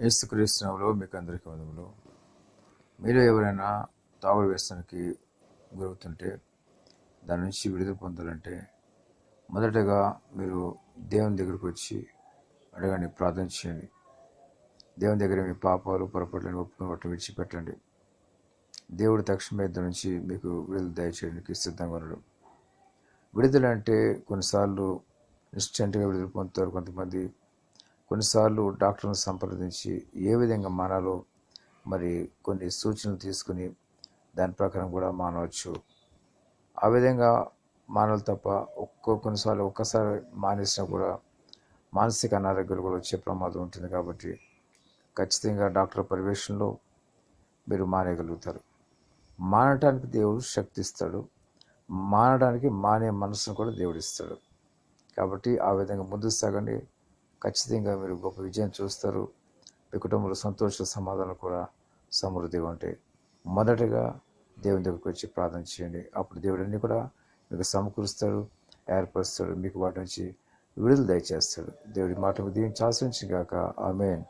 యేసుక్రీస్తునామలో మీకు అందరికీ వందములు మీరు ఎవరైనా తాగుడు వ్యసనానికి గురవుతుంటే దాని నుంచి విడుదల పొందాలంటే మొదటగా మీరు దేవుని దగ్గరకు వచ్చి అడగండి ప్రార్థన చేయండి. దేవుని దగ్గర మీ పాపాలు పొరపాట్లను ఒప్పుకుని వాటిని విడిచిపెట్టండి. దేవుడు తక్షణమే ఇద్దరు నుంచి మీకు విడుదల దయచేయడానికి సిద్ధంగా ఉండడం విడుదల అంటే కొన్నిసార్లు ఇన్స్టెంట్గా విడుదల పొందుతారు కొంతమంది. కొన్నిసార్లు డాక్టర్ను సంప్రదించి ఏ విధంగా మానాలో మరి కొన్ని సూచనలు తీసుకుని దాని ప్రకారం కూడా మానవచ్చు. ఆ విధంగా మానవులు తప్ప ఒక్కో కొన్నిసార్లు ఒక్కసారి మానేసినా కూడా మానసిక అనారోగ్యాలు కూడా వచ్చే ప్రమాదం ఉంటుంది కాబట్టి ఖచ్చితంగా డాక్టర్ పర్యవేక్షణలో మీరు మానేయగలుగుతారు. మానటానికి దేవుడు శక్తి ఇస్తాడు. మానడానికి మానే మనసును కూడా దేవుడిస్తాడు కాబట్టి ఆ విధంగా ముందు సాగండి. ఖచ్చితంగా మీరు గొప్ప విజయం చూస్తారు. మీ కుటుంబంలో సంతోష సమాధానం కూడా సమృద్ధిగా ఉంటాయి మొదటగా దేవుని దగ్గరికి వచ్చి ప్రార్థన చేయండి. అప్పుడు దేవుడన్నీ కూడా మీకు సమకూరుస్తాడు ఏర్పరుస్తాడు మీకు వాటి నుంచి విడుదల దయచేస్తాడు. దేవుడి మాట దీవించి ఆశ్రయించి కాక ఆమెన్.